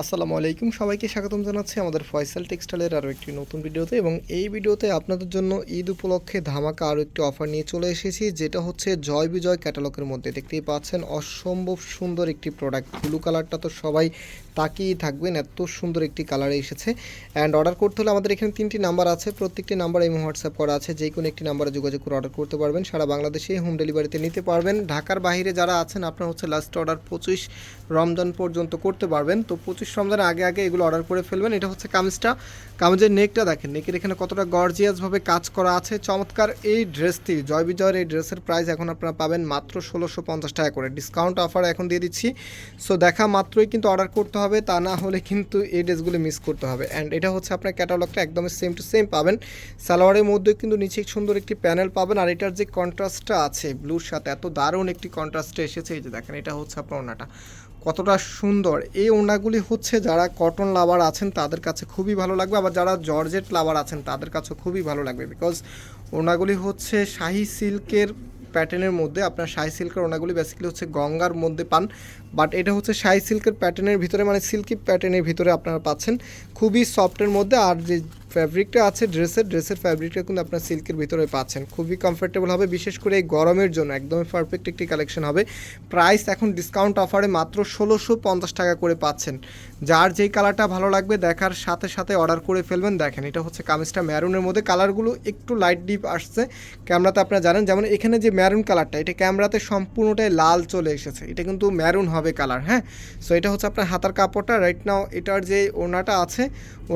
আসসালামু আলাইকুম। সবাইকে স্বাগতম জানাচ্ছি আমাদের ফয়সাল টেক্সটাইলের আরও একটি নতুন ভিডিওতে এবং এই ভিডিওতে আপনাদের জন্য ঈদ উপলক্ষে ধামাকা আরও একটি অফার নিয়ে চলে এসেছি, যেটা হচ্ছে জয় বিজয় ক্যাটালগের মধ্যে। দেখতেই পাচ্ছেন, অসম্ভব সুন্দর একটি প্রোডাক্ট। ব্লু কালারটা তো সবাই তাকিয়েই থাকবেন, এত সুন্দর একটি কালারে এসেছে। অ্যান্ড অর্ডার করতে হলে আমাদের এখানে তিনটি নাম্বার আছে, প্রত্যেকটি নাম্বার এই হোয়াটসঅ্যাপ করা আছে, যে কোনো একটি নাম্বারে যোগাযোগ করে অর্ডার করতে পারবেন। সারা বাংলাদেশে হোম ডেলিভারিতে নিতে পারবেন। ঢাকার বাইরে যারা আছেন, আপনার হচ্ছে লাস্ট অর্ডার পঁচিশ রমজান পর্যন্ত করতে পারবেন। তো পঁচিশ রমজানের আগে আগে এগুলো অর্ডার করে ফেলবেন। এটা হচ্ছে কামিজটা। কামিজের নেকটা দেখেন, নেকের এখানে কতটা গর্জিয়াসভাবে কাজ করা আছে। চমৎকার এই ড্রেসটি জয় বিজয়ের এই ড্রেসের প্রাইস এখন আপনারা পাবেন মাত্র ষোলোশো পঞ্চাশ টাকা করে। ডিসকাউন্ট অফার এখন দিয়ে দিচ্ছি। সো দেখা মাত্রই কিন্তু অর্ডার করতে হবে, তা না হলে কিন্তু এই ড্রেসগুলো মিস করতে হবে। অ্যান্ড এটা হচ্ছে আপনার ক্যাটালগটা একদম সেম টু সেম পাবেন। সালোয়ারের মধ্যে কিন্তু নিচে সুন্দর একটি প্যানেল পাবেন। আর এটার যে কন্ট্রাস্টটা আছে ব্লুর সাথে এত দারুণ একটি কন্ট্রাস্টে এসেছে, এই যে দেখেন, এটা হচ্ছে আপনার ওনাটা কতটা সুন্দর। এই ওড়নাগুলি হচ্ছে যারা কটন লাভার আছেন, তাদের কাছে খুবই ভালো লাগবে। আবার যারা জর্জেট লাভার আছেন, তাদের কাছে খুবই ভালো লাগবে। বিকজ ওড়নাগুলি হচ্ছে শাহি সিল্কের প্যাটার্নের মধ্যে, আপনার শাহি সিল্কের ওনাগুলি বেসিক্যালি হচ্ছে গঙ্গার মধ্যে পান। বাট এটা হচ্ছে শাহি সিল্কের প্যাটার্নের ভিতরে মানে সিল্কি প্যাটার্নের ভিতরে আপনারা পাচ্ছেন। খুবই সফটের মধ্যে, আর যে ফ্যাব্রিকটা আছে ড্রেসের ড্রেসের ফ্যাব্রিকটা কিন্তু আপনার সিল্কের ভিতরে পাচ্ছেন। খুবই কমফোর্টেবল হবে, বিশেষ করে এই গরমের জন্য একদমই পারফেক্ট একটি কালেকশন হবে। প্রাইস এখন ডিসকাউন্ট অফারে মাত্র ষোলোশো পঞ্চাশ টাকা করে পাচ্ছেন। যার যেই কালারটা ভালো লাগবে দেখার সাথে সাথে অর্ডার করে ফেলবেন। দেখেন, এটা হচ্ছে কামিজটা ম্যারুনের মধ্যে। কালারগুলো একটু লাইট ডিপ আসছে। ক্যামেরাতে আপনারা জানেন, যেমন এখানে যে ম্যারুন কালারটা এটা ক্যামেরাতে সম্পূর্ণটাই লাল চলে এসেছে। এটা কিন্তু ম্যারুন হবে কালার হ্যাঁ? সো এটা হচ্ছে আপনার হাতার কাপড়টা। রাইট নাও এটার যে ওনাটা আছে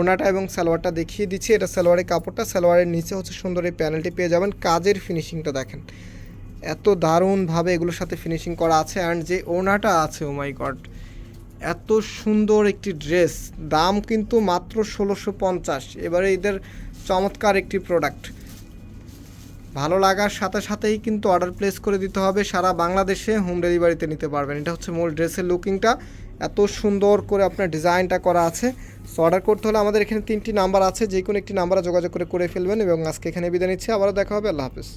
ওনাটা এবং সালোয়ারটা দেখিয়ে দিচ্ছি, এটা সালোয়ারের কাপড়টা। সালোয়ারের নিচে হচ্ছে সুন্দর এই প্যানেলটি পেয়ে যাবেন। কাজের ফিনিশিংটা দেখেন। এত দারুণভাবে এগুলোর সাথে ফিনিশিং করা আছে। অ্যান্ড যে ওনাটা আছে ও মাই গড এত সুন্দর একটি ড্রেস দাম কিন্তু মাত্র ষোলোশো পঞ্চাশ। এবারে এদের চমৎকার একটি প্রোডাক্ট ভালো লাগার সাথে সাথেই কিন্তু অর্ডার প্লেস করে দিতে হবে। সারা বাংলাদেশে হোম ডেলিভারিতে নিতে পারবেন। এটা হচ্ছে মূল ড্রেসের লুকিংটা এত সুন্দর করে আপনার ডিজাইনটা করা আছে। সো অর্ডার করতে হলে আমাদের এখানে তিনটি নাম্বার আছে যে কোনো একটি নাম্বারে যোগাযোগ করে করে ফেলবেন এবং আজকে এখানে বিদায় নিচ্ছি। আবারও দেখা হবে, আল্লাহ হাফিজ।